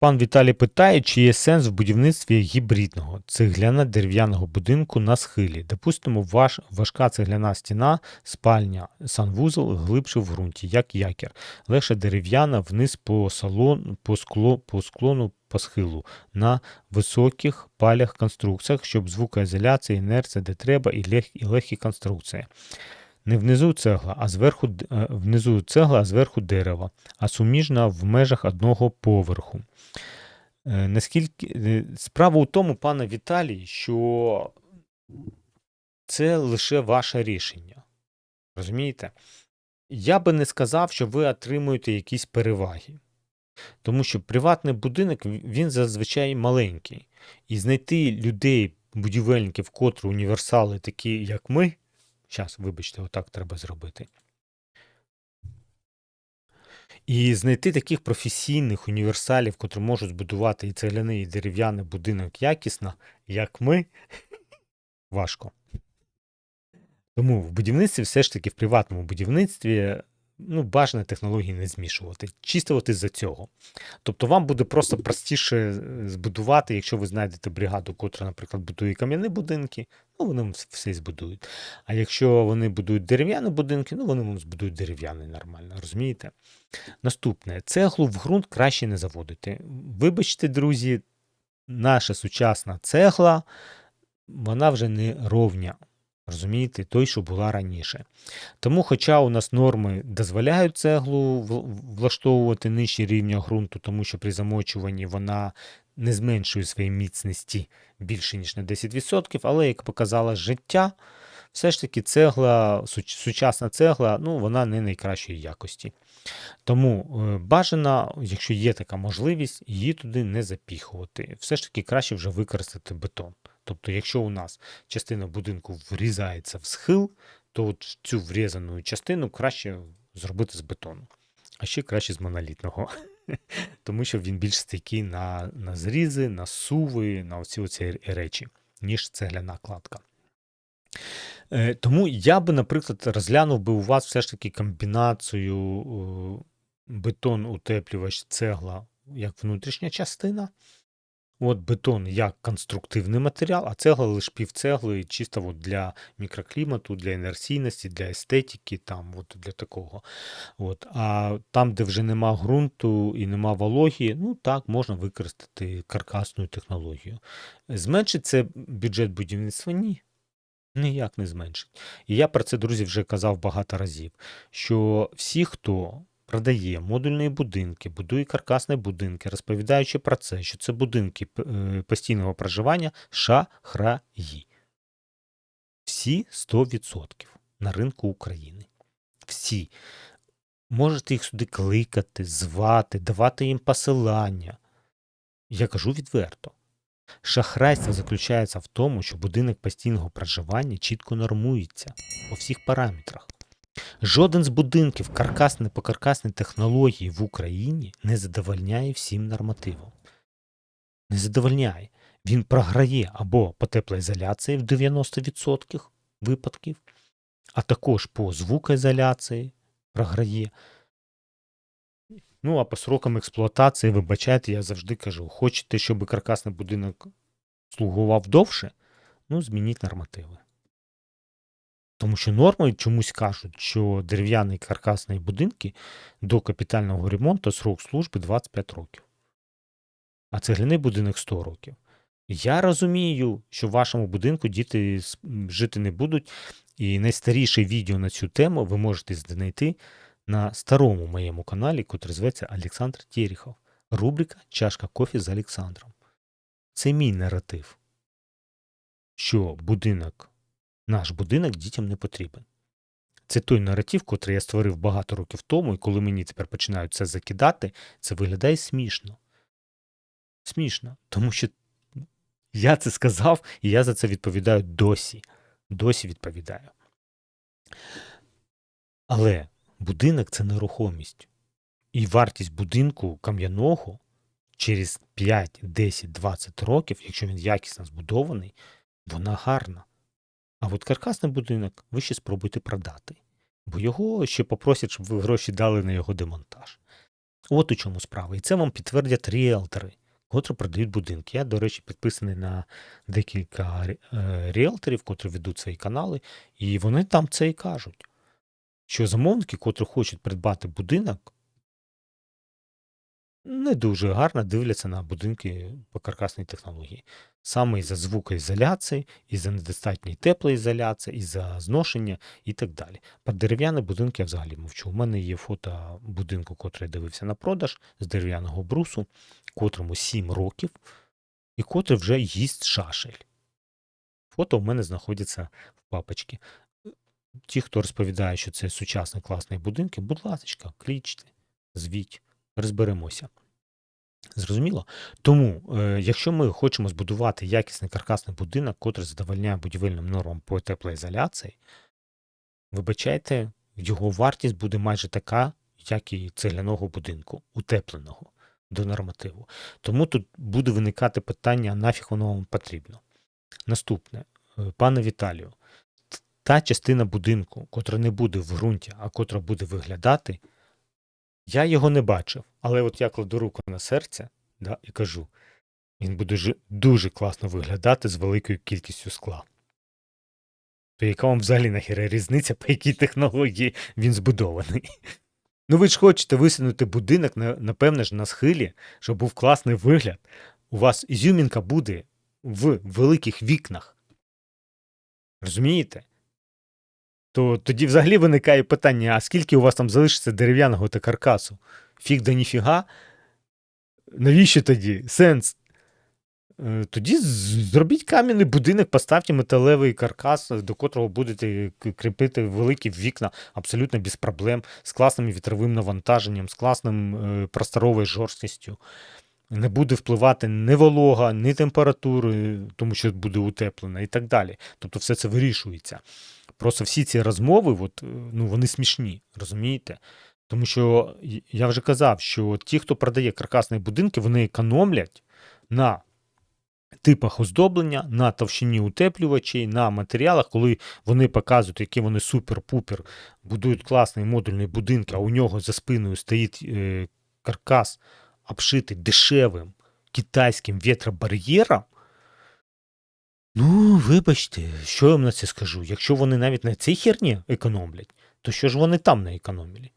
Пан Віталій питає, чи є сенс в будівництві гібридного цегляно-дерев'яного будинку на схилі. Допустимо, ваш, важка цегляна стіна, спальня, санвузол глибше в ґрунті, як якір. Легше дерев'яна вниз по, салон, по, скло, по склону по схилу на високих палях конструкціях, щоб звукоізоляція, інерція, де треба, і, лег, і легкі конструкції. Не внизу цегла, а зверху е, внизу цегла, а зверху дерева, а суміжна в межах одного поверху. Е, Наскільки е, справа у тому, пане Віталій, що це лише ваше рішення. Розумієте? Я би не сказав, що ви отримуєте якісь переваги. Тому що приватний будинок він зазвичай маленький. І знайти людей, будівельників, котрі універсали, такі як ми. Зараз, вибачте, отак треба зробити. І знайти таких професійних універсалів, котрі можуть збудувати і цегляний, і дерев'яний будинок якісно, як ми, важко. Тому в будівництві, все ж таки в приватному будівництві, ну, бажано технології не змішувати. Чисто із-за цього. Тобто вам буде просто простіше е, збудувати, якщо ви знайдете бригаду, котра, наприклад, будує кам'яні будинки, ну вони вам все збудують. А якщо вони будують дерев'яні будинки, ну вони вам збудують дерев'яний нормально, розумієте? Наступне, цеглу в ґрунт краще не заводити. Вибачте, друзі, наша сучасна цегла, вона вже не ровня. Розумієте, той, що була раніше. Тому, хоча у нас норми дозволяють цеглу влаштовувати нижче рівня ґрунту, тому що при замочуванні вона не зменшує своєї міцності більше, ніж на 10%, але, як показало життя, все ж таки цегла, сучасна цегла, ну, вона не найкращої якості. Тому е, бажано, якщо є така можливість, її туди не запіхувати. Все ж таки краще вже використати бетон. Тобто, якщо у нас частина будинку врізається в схил, то от цю врізану частину краще зробити з бетону. А ще краще з монолітного. Тому що він більш стійкий на, на зрізи, на суви, на оці оці речі, ніж цегляна кладка. Е, Тому я би, наприклад, розглянув би у вас все ж таки комбінацію е, бетон, утеплювач, цегла як внутрішня частина. От бетон як конструктивний матеріал, а цегла лише півцегли, чисто от для мікроклімату, для інерційності, для естетики, там, от для такого. От. А там, де вже нема ґрунту і нема вологі, ну так, можна використати каркасну технологію. Зменшить це бюджет будівництва? Ні. Ніяк не зменшить. І я про це, друзі, вже казав багато разів, що всі, хто продає модульні будинки, будує каркасні будинки, розповідаючи про це, що це будинки е, постійного проживання, шахраї. Всі 100% на ринку України. Всі. Можете їх сюди кликати, звати, давати їм посилання. Я кажу відверто. Шахрайство заключається в тому, що будинок постійного проживання чітко нормується по всіх параметрах. Жоден з будинків каркасне по каркасній технології в Україні не задовольняє всім нормативам. Не задовольняє. Він програє або по теплоізоляції в 90% випадків, а також по звукоізоляції програє. Ну, а по срокам експлуатації, вибачайте, я завжди кажу: хочете, щоб каркасний будинок слугував довше, ну, змініть нормативи. Тому що норми чомусь кажуть, що дерев'яні каркасні будинки до капітального ремонту срок служби 25 років, а цегляний будинок 100 років. Я розумію, що в вашому будинку діти жити не будуть, і найстаріше відео на цю тему ви можете знайти на старому моєму каналі, котрий зветься Олександр Терехов. Рубрика Чашка кофі з Олександром. Це мій наратив, що будинок, наш будинок дітям не потрібен. Це той наратив, котрий я створив багато років тому, і коли мені тепер починають це закидати, це виглядає смішно. Смішно. Тому що я це сказав, і я за це відповідаю досі. Досі відповідаю. Але будинок це нерухомість. І вартість будинку кам'яного через 5, 10, 20 років, якщо він якісно збудований, вона гарна. А от каркасний будинок ви ще спробуйте продати, бо його ще попросять, щоб ви гроші дали на його демонтаж. От у чому справа. І це вам підтвердять ріелтори, котрі продають будинки. Я, до речі, підписаний на декілька е, ріелторів, котрі ведуть свої канали, і вони там це і кажуть, що замовники, котрі хочуть придбати будинок, не дуже гарно дивляться на будинки по каркасній технології. Саме із-за звукоізоляції, із-за недостатньої теплоізоляції, із-за зношення і так далі. Про дерев'яні будинки я взагалі мовчу. У мене є фото будинку, котрий дивився на продаж з дерев'яного брусу, котрому 7 років, і котрий вже їсть шашель. Фото у мене знаходяться в папочці. Ті, хто розповідає, що це сучасні класні будинки, будь ласка, клічте, звіть, розберемося. Зрозуміло? Тому, е, якщо ми хочемо збудувати якісний каркасний будинок, котрий задовольняє будівельним нормам по теплоізоляції, вибачайте, його вартість буде майже така, як і цегляного будинку, утепленого до нормативу. Тому тут буде виникати питання, нафіг воно вам потрібно. Наступне, Е, пане Віталію, та частина будинку, котра не буде в ґрунті, а котра буде виглядати, я його не бачив. Але от я кладу руку на серце да, і кажу: він буде жи- дуже класно виглядати з великою кількістю скла. То яка вам взагалі нахера різниця, по якій технології він збудований? Ну ви ж хочете висунути будинок, напевне ж, на схилі, щоб був класний вигляд. У вас ізюмінка буде в великих вікнах. Розумієте? То тоді взагалі виникає питання: а скільки у вас там залишиться дерев'яного та каркасу? Фіг да ніфіга? Навіщо тоді? Сенс? Е, Тоді зробіть кам'яний будинок, поставте металевий каркас, до котрого будете кріпити великі вікна абсолютно без проблем, з класним вітровим навантаженням, з класним е, просторовою жорсткістю. Не буде впливати ні волога, ні температури, тому що буде утеплена і так далі. Тобто все це вирішується. Просто всі ці розмови, от, е, ну, вони смішні, розумієте? Тому що я вже казав, що ті, хто продає каркасні будинки, вони економлять на типах оздоблення, на товщині утеплювачей, на матеріалах, коли вони показують, які вони супер-пупер, будують класний модульний будинок, а у нього за спиною стоїть е, каркас, обшитий дешевим китайським вітробар'єром. Ну, вибачте, що я вам на це скажу? Якщо вони навіть на цій херні економлять, то що ж вони там не економили?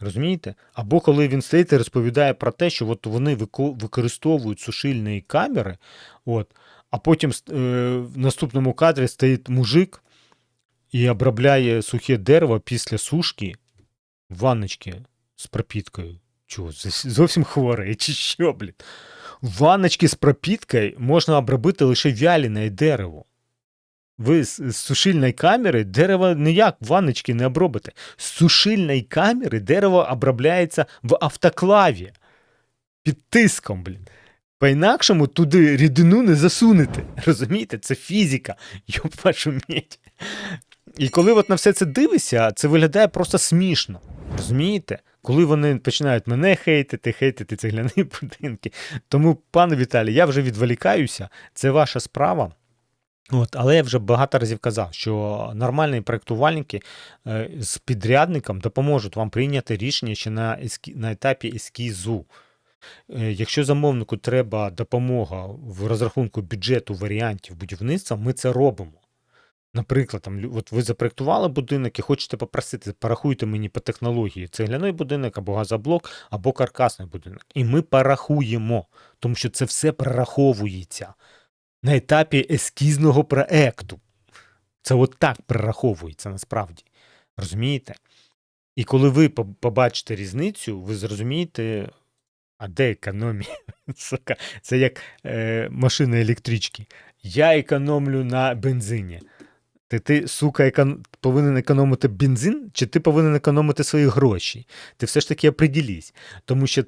Розумієте? Або коли він стоїть і розповідає про те, що от вони використовують сушильні камери, от, а потім е, в наступному кадрі стоїть мужик і обробляє сухе дерево після сушки в ванночці з пропіткою. Чого, зовсім хворий, чи що, блін? В ванночці з пропіткою можна обробити лише вялене дерево. Ви з, сушильної камери дерево ніяк в ванночці не обробите. З сушильної камери дерево обробляється в автоклаві під тиском, блін. По-інакшому туди рідину не засунете. Розумієте? Це фізика. Йоп вашу медь. І коли от на все це дивишся, це виглядає просто смішно. Розумієте? Коли вони починають мене хейтити, хейтити цегляні будинки. Тому, пане Віталій, я вже відволікаюся, це ваша справа. От, але я вже багато разів казав, що нормальні проєктувальники е, з підрядником допоможуть вам прийняти рішення ще на, ескі, на етапі ескізу. Е, Якщо замовнику треба допомога в розрахунку бюджету варіантів будівництва, ми це робимо. Наприклад, там, от ви запроектували будинок і хочете попросити, порахуйте мені по технології цегляний будинок або газоблок, або каркасний будинок. І ми порахуємо, тому що це все прораховується на етапі ескізного проекту. Це от так прораховується насправді. Розумієте? І коли ви побачите різницю, ви зрозумієте, а де економія? Сука, це як е, машина електрички. Я економлю на бензині. Ти, ти сука, екон... повинен економити бензин, чи ти повинен економити свої гроші? Ти все ж таки оприділись. Тому що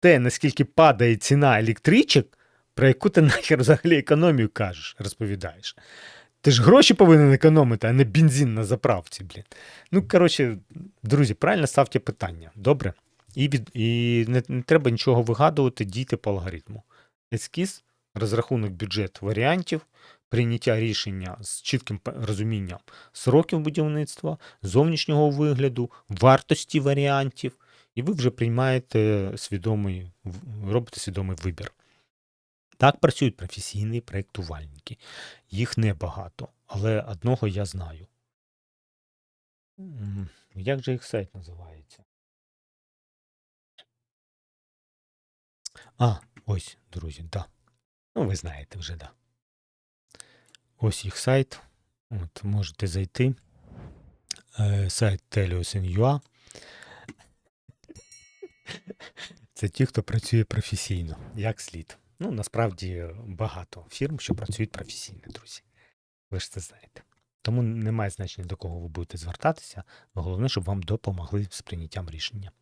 те, наскільки падає ціна електричок, про яку ти нахер взагалі економію кажеш, розповідаєш. Ти ж гроші повинен економити, а не бензин на заправці, блін. Ну, коротше, друзі, правильно ставте питання. Добре? І, від... і не, не треба нічого вигадувати, дійте по алгоритму. Ескіз, розрахунок бюджет варіантів, прийняття рішення з чітким розумінням сроків будівництва, зовнішнього вигляду, вартості варіантів І ви вже приймаєте свідомий, робите свідомий вибір. Так працюють професійні проєктувальники. Їх небагато, але одного я знаю. Як же їх сайт називається? А, ось, друзі, да. Ну, ви знаєте вже, да. Ось їх сайт. От, можете зайти. Е, сайт Telios.ua. Це ті, хто працює професійно, як слід. Ну, насправді багато фірм, що працюють професійно, друзі. Ви ж це знаєте. Тому немає значення, до кого ви будете звертатися. але Головне, щоб вам допомогли з прийняттям рішення.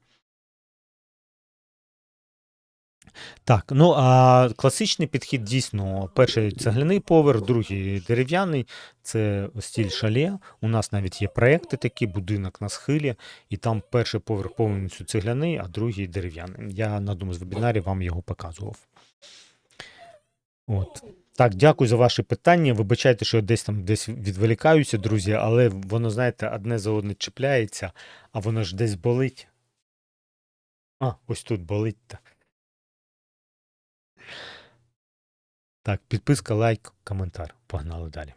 Так, ну а класичний підхід дійсно перший цегляний поверх, другий дерев'яний. Це стіль шале. У нас навіть є проекти такі, будинок на схилі, і там перший поверх повністю цегляний, а другий дерев'яний. Я на одному з вебінарів вам його показував. От. Так, дякую за ваші питання. Вибачайте, що я десь там десь відволікаюся, друзі, але воно, знаєте, одне за одне чіпляється, а воно ж десь болить. А, ось тут болить. Та. Так, підписка, лайк, коментар. Погнали далі.